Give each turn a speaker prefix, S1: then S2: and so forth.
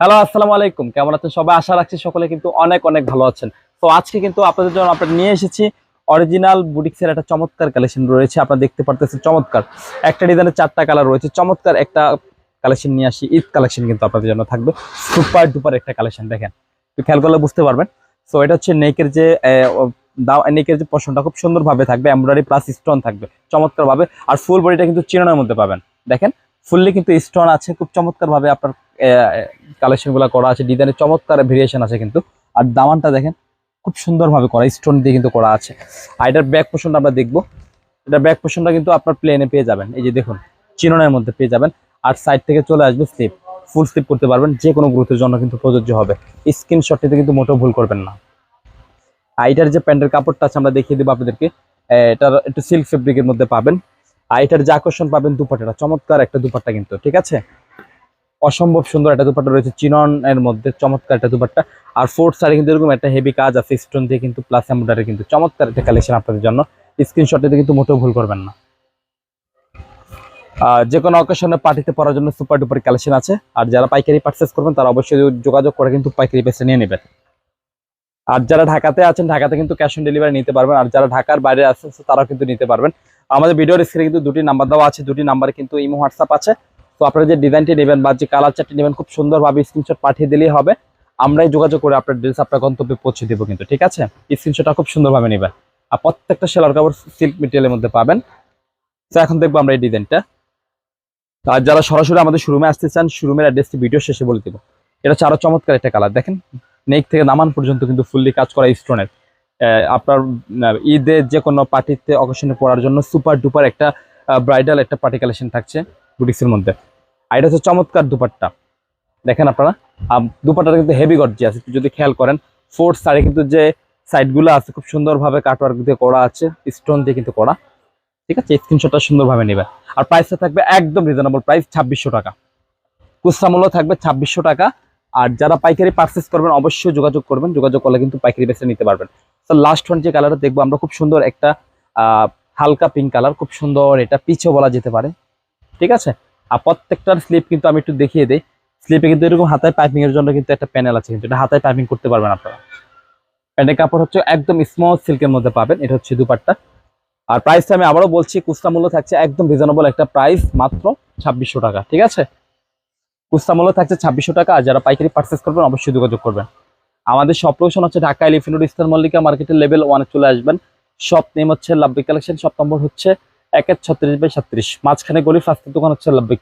S1: Hello, আসসালামু আলাইকুম। কেমন আছেন সবাই? আশা রাখছি সকলে কিন্তু অনেক অনেক ভালো আছেন। তো আজকে কিন্তু আপনাদের জন্য আমরা নিয়ে এসেছি অরিজিনাল বুটিক্সের একটা চমৎকার কালেকশন রয়েছে। আপনারা দেখতে পারতেছেন চমৎকার। একটা ডিজাইনের চারটা কালার রয়েছে। চমৎকার একটা কালেকশন নিয়ে আসি। ঈদ কালেকশন কিন্তু আপনাদের জন্য থাকবে। সুপার ডুপার একটা কালেকশন দেখেন। একটু খেয়াল করলে বুঝতে পারবেন। সো এটা হচ্ছে নেকের যে নেকের যে পশনটা খুব সুন্দরভাবে থাকবে। এমব্রয়ডারি প্লাস স্টোন থাকবে। চমৎকারভাবে। আর ফুল বডিটা কিন্তু চিরনের মধ্যে পাবেন। দেখেন ফুললি কিন্তু স্টোন আছে। খুব চমৎকারভাবে আপনার কালেকশনগুলো করা আছে ডিজাইনের চমৎকার ভেরিয়েশন আছে কিন্তু। আর দামানটা দেখেন, খুব সুন্দরভাবে করা স্টোন দিয়ে কিন্তু করা আছে। আর এটার ব্যাক পোর্শনটা আমরা দেখব। এটা ব্যাক পোর্শনটা কিন্তু আপনার প্লেনে পেয়ে যাবেন। এই যে দেখুন চিননের মধ্যে পেয়ে যাবেন। আর সাইড থেকে চলে আসবে স্লিপ ফুল স্লিপ করতে পারবেন, যে কোনো গ্রুপের জন্য কিন্তু প্রযোজ্য হবে। স্ক্রিনশটটিতে কিন্তু মোটেও ভুল করবেন না। আর এটার যে প্যান্টের কাপড়টা আছে, আমরা দেখিয়ে দেবো আপনাদেরকে। এটার একটু সিল্ক ফেব্রিকের মধ্যে পাবেন। আর এটার যে আকর্ষণ পাবেন দুপাট্টাটা, চমৎকার একটা দুপাট্টা কিন্তু, ঠিক আছে? অসম্ভব সুন্দর একটা দুপাট্টা রয়েছে চিনন এর মধ্যে, চমৎকার একটা দুপাট্টা। আর ফোর্থ সাইডে কিন্তু এরকম একটা হেভি কাজ আছে স্টোন দিয়ে কিন্তু প্লাস এমব্রয়ডারি কিন্তু চমৎকার একটা কালেকশন আপনাদের জন্য। স্ক্রিনশটটিতে কিন্তু মোটেও ভুল করবেন না। যে কোনো অকেশনে পার্টিতে পড়ার জন্য সুপার ডুপার কালেকশন আছে। আর যারা পাইকারি পার্চেস করবেন, তারা অবশ্যই যোগাযোগ করে কিন্তু পাইকারি পেসে নিয়ে নেবেন। আর যারা ঢাকাতে আছেন, ঢাকাতে কিন্তু ক্যাশ অন ডেলিভারি নিতে পারবেন। আর যারা ঢাকার বাইরে আছেন, তারাও কিন্তু নিতে পারবেন। আমাদের ভিডিওর স্ক্রিনে কিন্তু দুটি নাম্বার দেওয়া আছে। দুটি নাম্বারে কিন্তু ইমো হোয়াটসঅ্যাপ আছে। তো আপনারা যে ডিজাইনটি নেবেন বা যে কালার চারটি নেবেন, খুব সুন্দরভাবে স্ক্রিনশট পাঠিয়ে দিলেই হবে। আমরাই যোগাযোগ করে আপনার ড্রেস আপনার গন্তব্যে পৌঁছে দেবো কিন্তু, ঠিক আছে? স্ক্রিনশটটা খুব সুন্দরভাবে নেবেন। আর প্রত্যেকটা সেলার কাপড় সিল্ক মেটেরিয়ালের মধ্যে পাবেন। তো এখন দেখব আমরা এই ডিজাইনটা আর যারা সরাসরি আমাদের শোরুমে আসতে চান শোরুমের অ্যাড্রেসটি ভিডিও শেষে বলে দেবো। এটা হচ্ছে আরও চমৎকার একটা কালার দেখেন? নেক থেকে নামান পর্যন্ত কিন্তু ফুললি কাজ করা স্টোনের আপনার ঈদে যে কোনো পার্টিতে অকেশনে পড়ার জন্য সুপার ডুপার একটা ব্রাইডাল একটা পার্টি কালেকশন থাকছে। বুটিক্সের মধ্যে। আর এটা হচ্ছে চমৎকার দুপাট্টা। দেখেন আপনারা? আম, দুপাট্টাটা কিন্তু হেভি গর্জি আছে যদি খেয়াল করেন ফোর্থ সাইডে কিন্তু যে সাইডগুলো আছে খুব সুন্দরভাবে কাটওয়ার্ক দিয়ে করা আছে স্টোন দিয়ে কিন্তু করা। ঠিক আছে? স্ক্রিনশটটা সুন্দরভাবে নেবে আর প্রাইসটা থাকবে একদম রিজনেবল প্রাইস ছাব্বিশশো টাকা। খুচরা মূল্য থাকবে ছাব্বিশশো টাকা। আর যারা পাইকারি পার্চেস করবেন অবশ্যই যোগাযোগ করবেন। যোগাযোগ করলে কিন্তু পাইকারি বেসে নিতে পারবেন। তো লাস্ট ওয়ান যে কালারটা দেখব আমরা খুব সুন্দর একটা হালকা পিঙ্ক কালার খুব সুন্দর এটা পিছও বলা যেতে পারে। ঠিক আছে? আর প্রত্যেকটার স্লিপ কিন্তু আমি একটু দেখিয়ে দিই। স্লিপে কিন্তু এরকম হাতায় পাইপিং এর জন্য কিন্তু একটা প্যানেল আছে, কিন্তু এটা হাতায় পাইপিং করতে পারবেন আপনারা। প্যান্টের কাপড় হচ্ছে একদম স্মল সিল্কের মধ্যে পাবেন, এটা হচ্ছে দুপাট্টা। আর প্রাইসটা আমি আবারও বলছি খুচরা মূল্য থাকছে একদম রিজনেবল একটা প্রাইস মাত্র ছাব্বিশশো টাকা, ঠিক আছে? কুস্তা মূল্য থাকছে ছাব্বিশশো টাকা, আর যারা পাইকারি পার্চেস করবেন, অবশ্যই যোগাযোগ করবেন। আমাদের সব লোকেশন হচ্ছে Dhaka Elephant Road Eastern Mallika মার্কেটের লেভেল ওয়ানে চলে আসবেন। শপ নেম হচ্ছে লাভবিক কালেকশন শপ নম্বর হচ্ছে একের ছত্রিশ বাই ছত্রিশ মাঝখানে গলি ফার্স্টের দোকান হচ্ছে লাভবিক